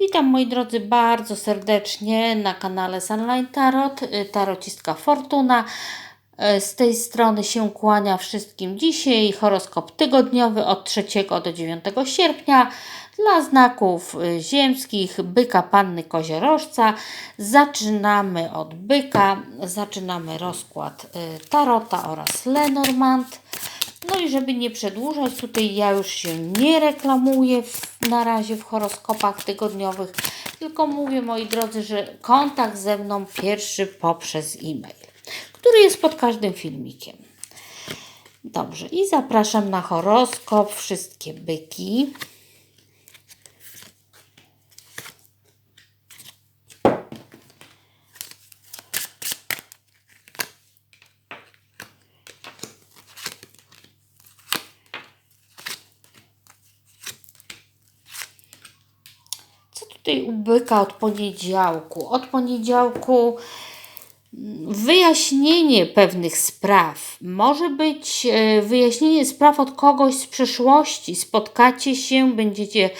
Witam moi drodzy bardzo serdecznie na kanale Sunline Tarot, y, tarocistka Fortuna. Y, Z tej strony się kłania wszystkim dzisiaj horoskop tygodniowy od 3 do 9 sierpnia dla znaków y, ziemskich byka, panny, koziorożca. Zaczynamy od byka, zaczynamy rozkład tarota oraz Lenormand. No i żeby nie przedłużać, tutaj ja już się nie reklamuję w, na razie w horoskopach tygodniowych, tylko mówię moi drodzy, że kontakt ze mną pierwszy poprzez e-mail, który jest pod każdym filmikiem. Dobrze, i zapraszam na horoskop wszystkie byki. Tutaj u byka od poniedziałku? Od poniedziałku mm, wyjaśnienie pewnych spraw. Może być e, wyjaśnienie spraw od kogoś z przeszłości. Spotkacie się, będziecie e,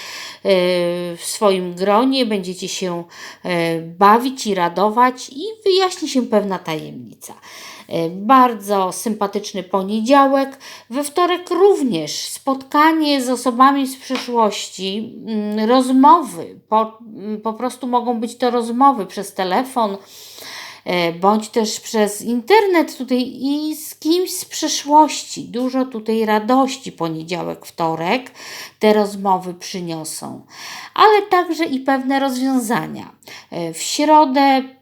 w swoim gronie, będziecie się e, bawić i radować i wyjaśni się pewna tajemnica. E, Bardzo sympatyczny poniedziałek. We wtorek również spotkanie z osobami z przeszłości, mm, rozmowy. Po, mm, po prostu mogą być to rozmowy przez telefon, e, bądź też przez internet tutaj i z kimś z przeszłości. Dużo tutaj radości poniedziałek, wtorek te rozmowy przyniosą, ale także i pewne rozwiązania. E, W środę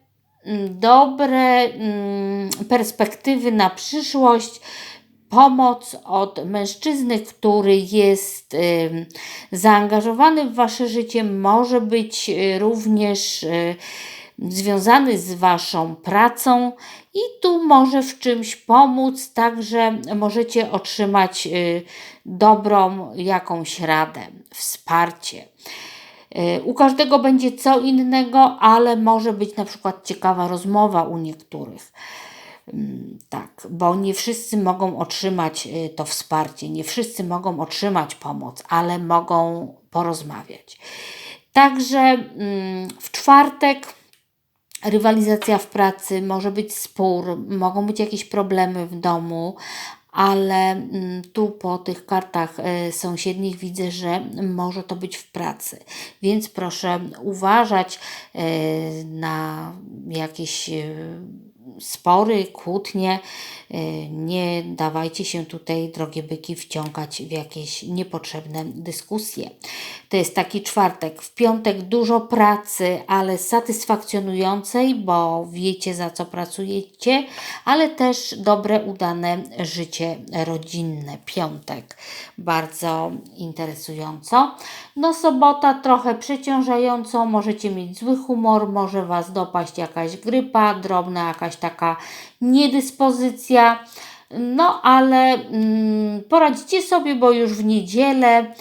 dobre mm, perspektywy na przyszłość, pomoc od mężczyzny, który jest zaangażowany w Wasze życie, może być y, również y, związany z Waszą pracą i tu może w czymś pomóc, także możecie otrzymać y, dobrą jakąś radę, wsparcie. Y, U każdego będzie co innego, ale może być na przykład ciekawa rozmowa u niektórych. Mm, Tak, bo nie wszyscy mogą otrzymać y, to wsparcie, nie wszyscy mogą otrzymać pomoc, ale mogą porozmawiać. Także mm, w czwartek rywalizacja w pracy, może być spór, mogą być jakieś problemy w domu, ale mm, tu po tych kartach e, sąsiednich widzę, że może to być w pracy. Więc proszę uważać e, na jakieś e, spory, kłótnie. E, Nie dawajcie się tutaj, drogie byki, wciągać w jakieś niepotrzebne dyskusje. To jest taki czwartek. W piątek dużo pracy, ale satysfakcjonującej, bo wiecie za co pracujecie, ale też dobre, udane życie rodzinne. Piątek bardzo interesująco. No sobota trochę przeciążająco, możecie mieć zły humor, może Was dopaść jakaś grypa, drobna jakaś taka niedyspozycja. No ale mm, poradzicie sobie, bo już w niedzielę e,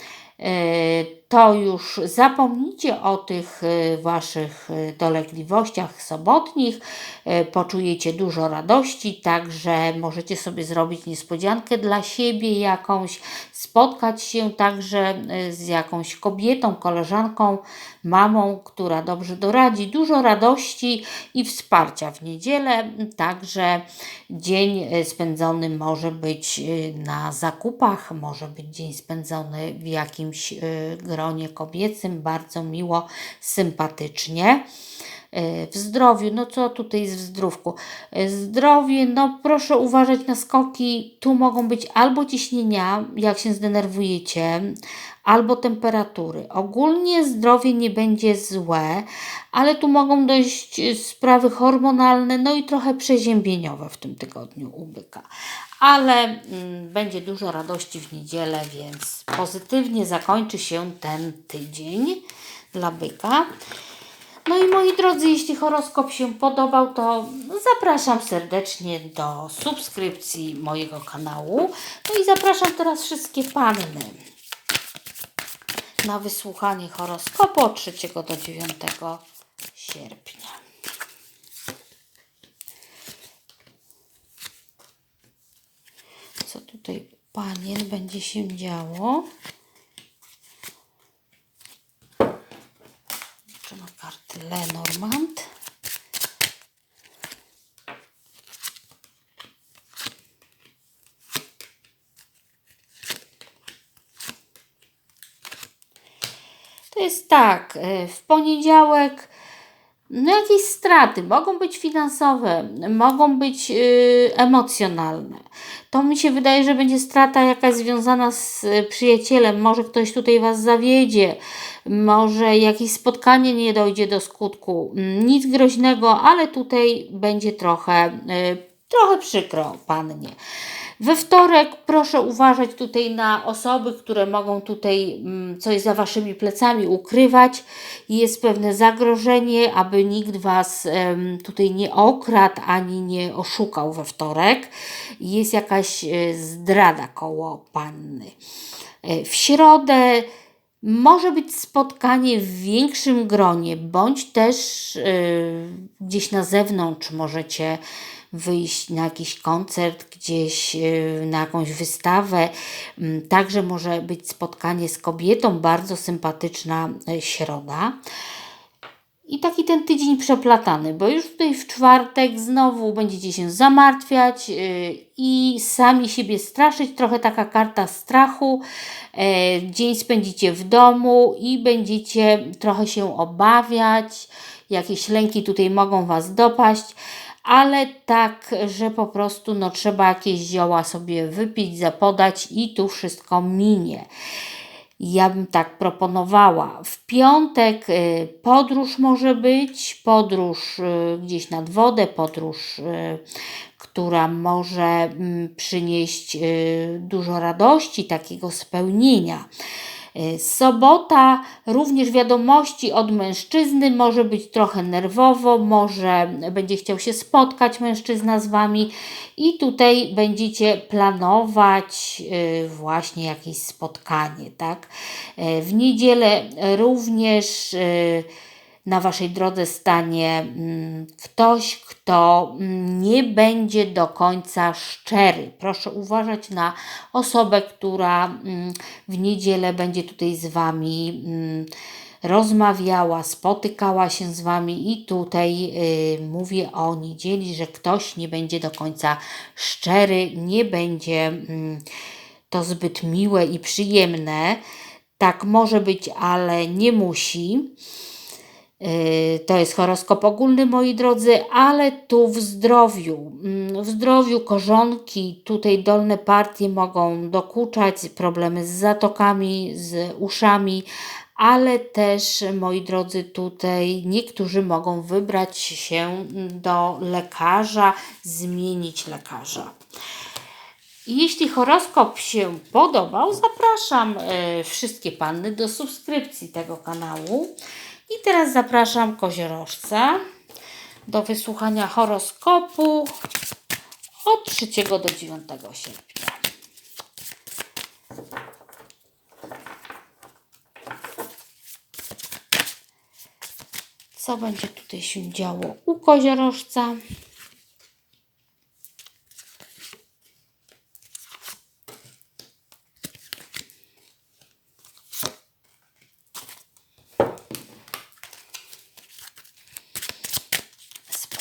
to już zapomnijcie o tych e, Waszych e, dolegliwościach sobotnich, e, poczujecie dużo radości, także możecie sobie zrobić niespodziankę dla siebie jakąś, spotkać się także z jakąś kobietą, koleżanką, mamą, która dobrze doradzi. Dużo radości i wsparcia w niedzielę, także dzień spędzony może być na zakupach, może być dzień spędzony w jakimś e, gronie kobiecym, bardzo miło, sympatycznie. E, W zdrowiu, no co tutaj jest w zdrówku? E, Zdrowie, no proszę uważać na skoki. Tu mogą być albo ciśnienia, jak się zdenerwujecie, albo temperatury. Ogólnie zdrowie nie będzie złe, ale tu mogą dojść sprawy hormonalne, no i trochę przeziębieniowe w tym tygodniu u byka. Ale mm, będzie dużo radości w niedzielę, więc pozytywnie zakończy się ten tydzień dla byka. No i moi drodzy, jeśli horoskop się podobał, to zapraszam serdecznie do subskrypcji mojego kanału. No i zapraszam teraz wszystkie panny na wysłuchanie horoskopu od 3 do 9 sierpnia. Co tutaj panien będzie się działo? Karty Lenormand. To jest tak, e, w poniedziałek no jakieś straty, mogą być finansowe, mogą być y, emocjonalne. To mi się wydaje, że będzie strata jakaś związana z y, przyjacielem, może ktoś tutaj Was zawiedzie, może jakieś spotkanie nie dojdzie do skutku. Nic groźnego, ale tutaj będzie trochę, y, trochę przykro Pannie. We wtorek proszę uważać tutaj na osoby, które mogą tutaj mm, coś za waszymi plecami ukrywać. Jest pewne zagrożenie, aby nikt was tutaj nie okradł ani nie oszukał we wtorek. Jest jakaś e, zdrada koło panny. E, w środę może być spotkanie w większym gronie, bądź też yy, gdzieś na zewnątrz możecie wyjść na jakiś koncert, gdzieś yy, na jakąś wystawę. Yy, także może być spotkanie z kobietą, bardzo sympatyczna yy, środa. I taki ten tydzień przeplatany, bo już tutaj w czwartek znowu będziecie się zamartwiać yy, i sami siebie straszyć. Trochę taka karta strachu. Yy, dzień spędzicie w domu i będziecie trochę się obawiać. Jakieś lęki tutaj mogą Was dopaść ale tak, że po prostu no, trzeba jakieś zioła sobie wypić, zapodać i tu wszystko minie ja bym tak proponowała. W piątek y, podróż może być, podróż y, gdzieś nad wodę, podróż, y, która może mm, przynieść dużo radości, takiego spełnienia. Y, sobota, również wiadomości od mężczyzny, może być trochę nerwowo, może będzie chciał się spotkać mężczyzna z Wami i tutaj będziecie planować y, właśnie jakieś spotkanie, tak? Y, w niedzielę również na Waszej drodze stanie mm, ktoś, kto mm, nie będzie do końca szczery. Proszę uważać na osobę, która mm, w niedzielę będzie tutaj z Wami rozmawiała, spotykała się z Wami i tutaj y, mówię o niedzieli, że ktoś nie będzie do końca szczery, nie będzie to zbyt miłe i przyjemne. Tak może być, ale nie musi. Yy, to jest horoskop ogólny, moi drodzy, ale tu w zdrowiu, mm, w zdrowiu korzonki, tutaj dolne partie mogą dokuczać, problemy z zatokami, z uszami, ale też, moi drodzy, tutaj niektórzy mogą wybrać się do lekarza, zmienić lekarza. Jeśli horoskop się podobał, zapraszam yy, wszystkie panny do subskrypcji tego kanału. I teraz zapraszam koziorożca do wysłuchania horoskopu od 3 do 9 sierpnia. Co będzie tutaj się działo u koziorożca?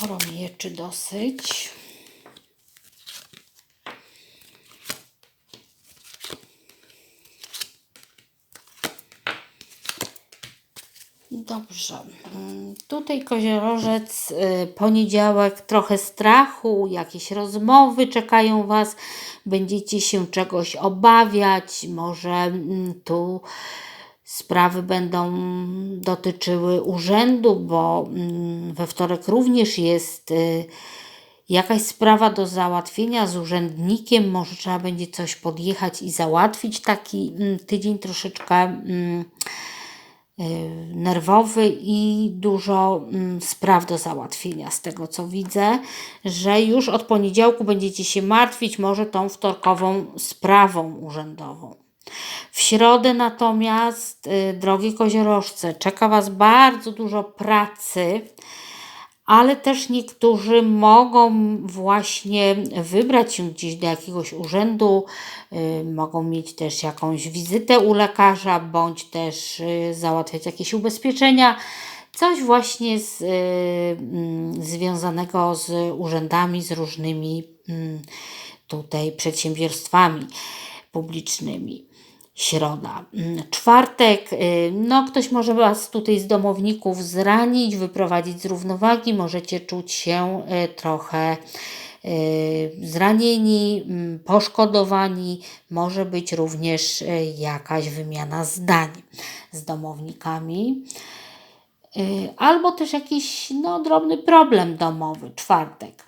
Sporo mieczy dosyć. Dobrze. Mm, tutaj koziorożec, y, poniedziałek, trochę strachu, jakieś rozmowy czekają Was, będziecie się czegoś obawiać, może mm, tu Sprawy będą dotyczyły urzędu, bo mm, we wtorek również jest y, jakaś sprawa do załatwienia z urzędnikiem. Może trzeba będzie coś podjechać i załatwić. Taki mm, tydzień troszeczkę mm, y, nerwowy i dużo spraw do załatwienia. Z tego co widzę, że już od poniedziałku będziecie się martwić może tą wtorkową sprawą urzędową. W środę natomiast, y, drogie koziorożce, czeka Was bardzo dużo pracy, ale też niektórzy mogą właśnie wybrać się gdzieś do jakiegoś urzędu, y, mogą mieć też jakąś wizytę u lekarza, bądź też y, załatwiać jakieś ubezpieczenia. Coś właśnie z, mm, związanego z urzędami, z różnymi mm, tutaj przedsiębiorstwami publicznymi. Środa. Mm, Czwartek, y, no ktoś może Was tutaj z domowników zranić, wyprowadzić z równowagi, możecie czuć się y, trochę y, zranieni, mm, poszkodowani, może być również jakaś wymiana zdań z domownikami. Albo też jakiś no, drobny problem domowy, czwartek.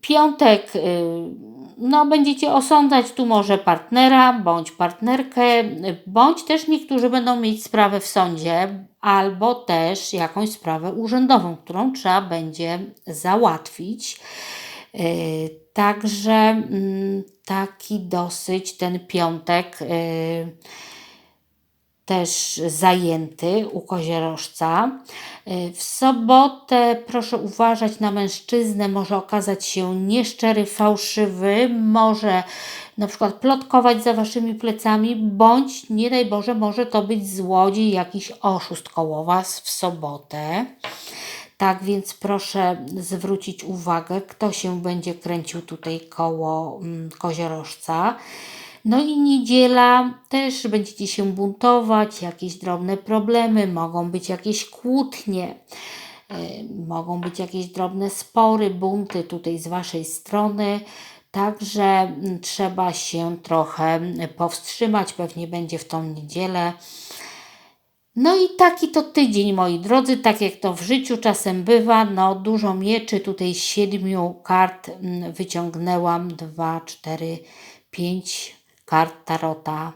Piątek, no będziecie osądzać tu może partnera bądź partnerkę, bądź też niektórzy będą mieć sprawę w sądzie, albo też jakąś sprawę urzędową, którą trzeba będzie załatwić. Y, Także mm, taki dosyć ten piątek y, też zajęty u koziorożca. Y, W sobotę proszę uważać na mężczyznę, może okazać się nieszczery, fałszywy, może na przykład plotkować za waszymi plecami, bądź nie daj Boże, może to być złodziej, jakiś oszust koło was w sobotę. Tak więc proszę zwrócić uwagę, kto się będzie kręcił tutaj koło mm, koziorożca. No i niedziela też będziecie się buntować, jakieś drobne problemy, mogą być jakieś kłótnie, y, mogą być jakieś drobne spory, bunty tutaj z Waszej strony. Także mm, trzeba się trochę powstrzymać, pewnie będzie w tą niedzielę. No i taki to tydzień, moi drodzy, tak jak to w życiu czasem bywa, no dużo mieczy, tutaj siedmiu kart mm, wyciągnęłam dwa, cztery, pięć kart tarota,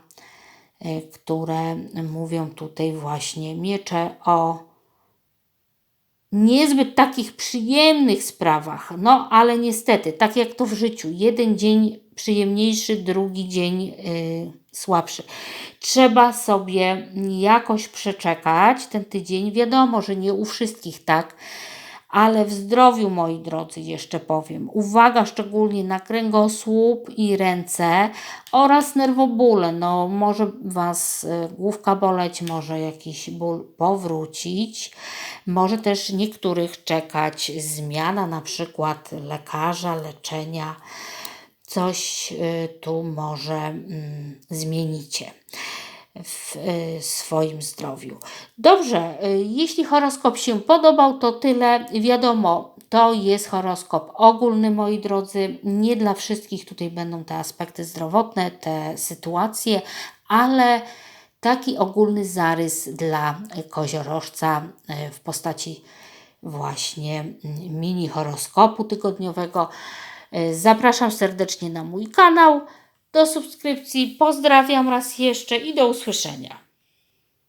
y, które mówią tutaj właśnie miecze o niezbyt takich przyjemnych sprawach, no ale niestety, tak jak to w życiu, jeden dzień przyjemniejszy, drugi dzień yy, słabszy. Trzeba sobie jakoś przeczekać ten tydzień. Wiadomo, że nie u wszystkich tak, ale w zdrowiu, moi drodzy, jeszcze powiem. Uwaga szczególnie na kręgosłup i ręce oraz nerwobóle. No, może Was y, główka boleć, może jakiś ból powrócić. Może też niektórych czekać zmiana, na przykład lekarza, leczenia. Coś y, tu może mm, zmienicie w y, swoim zdrowiu. Dobrze, y, jeśli horoskop się podobał, to tyle. Wiadomo, to jest horoskop ogólny, moi drodzy. Nie dla wszystkich tutaj będą te aspekty zdrowotne, te sytuacje, ale taki ogólny zarys dla koziorożca y, w postaci właśnie mm, mini horoskopu tygodniowego. Zapraszam serdecznie na mój kanał. Do subskrypcji. Pozdrawiam raz jeszcze i do usłyszenia.